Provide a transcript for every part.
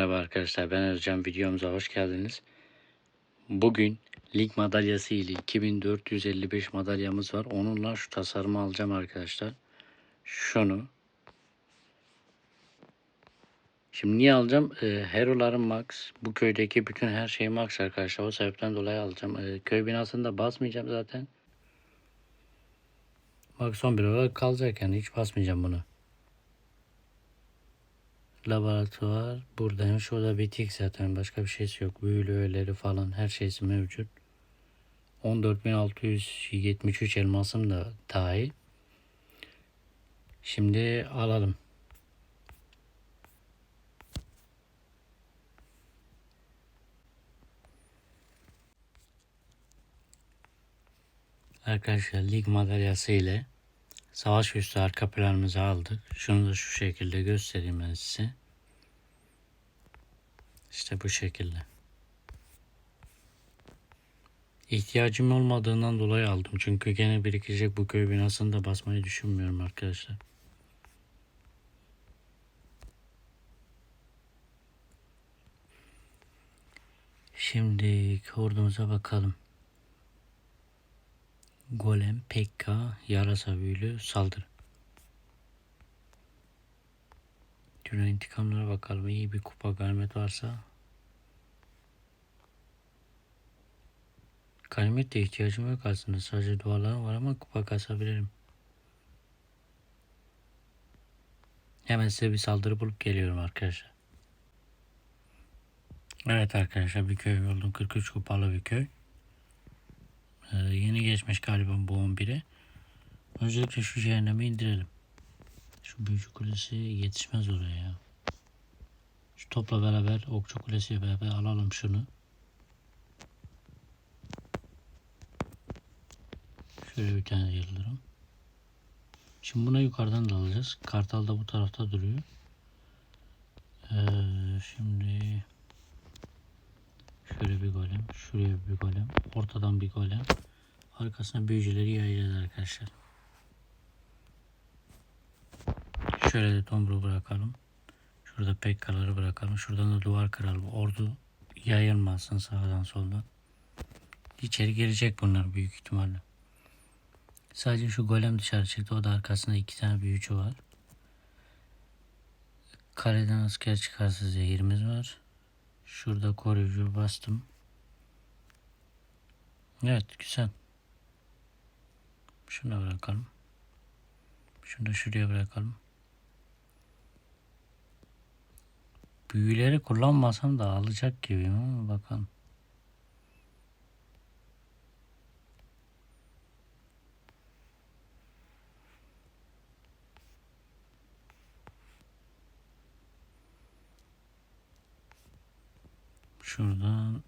arkadaşlar ben Ercan videomuza hoş geldiniz. Bugün lig madalyası ile 2455 madalyamız var. Onunla şu tasarımı alacağım arkadaşlar. Şunu. Şimdi niye alacağım? Ee, Hero'ların max. Bu köydeki bütün her şey max arkadaşlar. O sebepten dolayı alacağım. Ee, köy binasında basmayacağım zaten. Max 11 olarak kalacak yani hiç basmayacağım bunu laboratuvar buradayım. Şurada bitik zaten. Başka bir şeysi yok. Büyülü öğeleri falan her şeysi mevcut. 14.673 elmasım da dahil. Şimdi alalım. Arkadaşlar lig madalyası ile savaş üstü arka planımızı aldık. Şunu da şu şekilde göstereyim ben size. İşte bu şekilde. İhtiyacım olmadığından dolayı aldım. Çünkü gene birikecek bu köy binasını da basmayı düşünmüyorum arkadaşlar. Şimdi ordumuza bakalım. Golem, Pekka, yarasa büyülü, saldırı. Tüm intikamlara bakalım. İyi bir kupa ganimet varsa. Ganimet de ihtiyacım yok aslında. Sadece dualarım var ama kupa kasabilirim. Hemen size bir saldırı bulup geliyorum arkadaşlar. Evet arkadaşlar bir köy buldum. 43 kupalı bir köy. Ee, yeni geçmiş galiba bu 11'e. Öncelikle şu cehennemi indirelim. Şu büyücü kulesi yetişmez oraya ya. Şu topla beraber okçu kulesiyle beraber alalım şunu. Şöyle bir tane yıldırım. Şimdi buna yukarıdan da alacağız. Kartal da bu tarafta duruyor. Ee, şimdi şöyle bir golem, şuraya bir golem, ortadan bir golem. Arkasına büyücüleri yayacağız arkadaşlar. Şöyle de tomruğu bırakalım. Şurada pekkaları bırakalım. Şuradan da duvar kıralım. Ordu yayılmasın sağdan soldan. İçeri girecek bunlar büyük ihtimalle. Sadece şu golem dışarı çıktı. O da arkasında iki tane büyücü var. Kaleden asker çıkarsa zehirimiz var. Şurada koruyucu bastım. Evet güzel. Şunu bırakalım. Şunu da şuraya bırakalım. Büyüleri kullanmasam da alacak gibiyim ama bakalım. Şuradan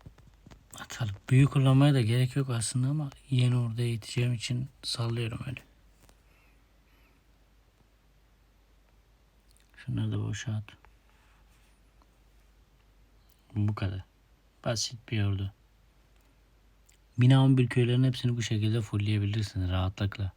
atalım. Büyü kullanmaya da gerek yok aslında ama yeni orada eğiteceğim için sallıyorum öyle. Şunları da boşa at. Bu kadar. Basit bir ordu. Bina 11 köylerin hepsini bu şekilde fullleyebilirsiniz rahatlıkla.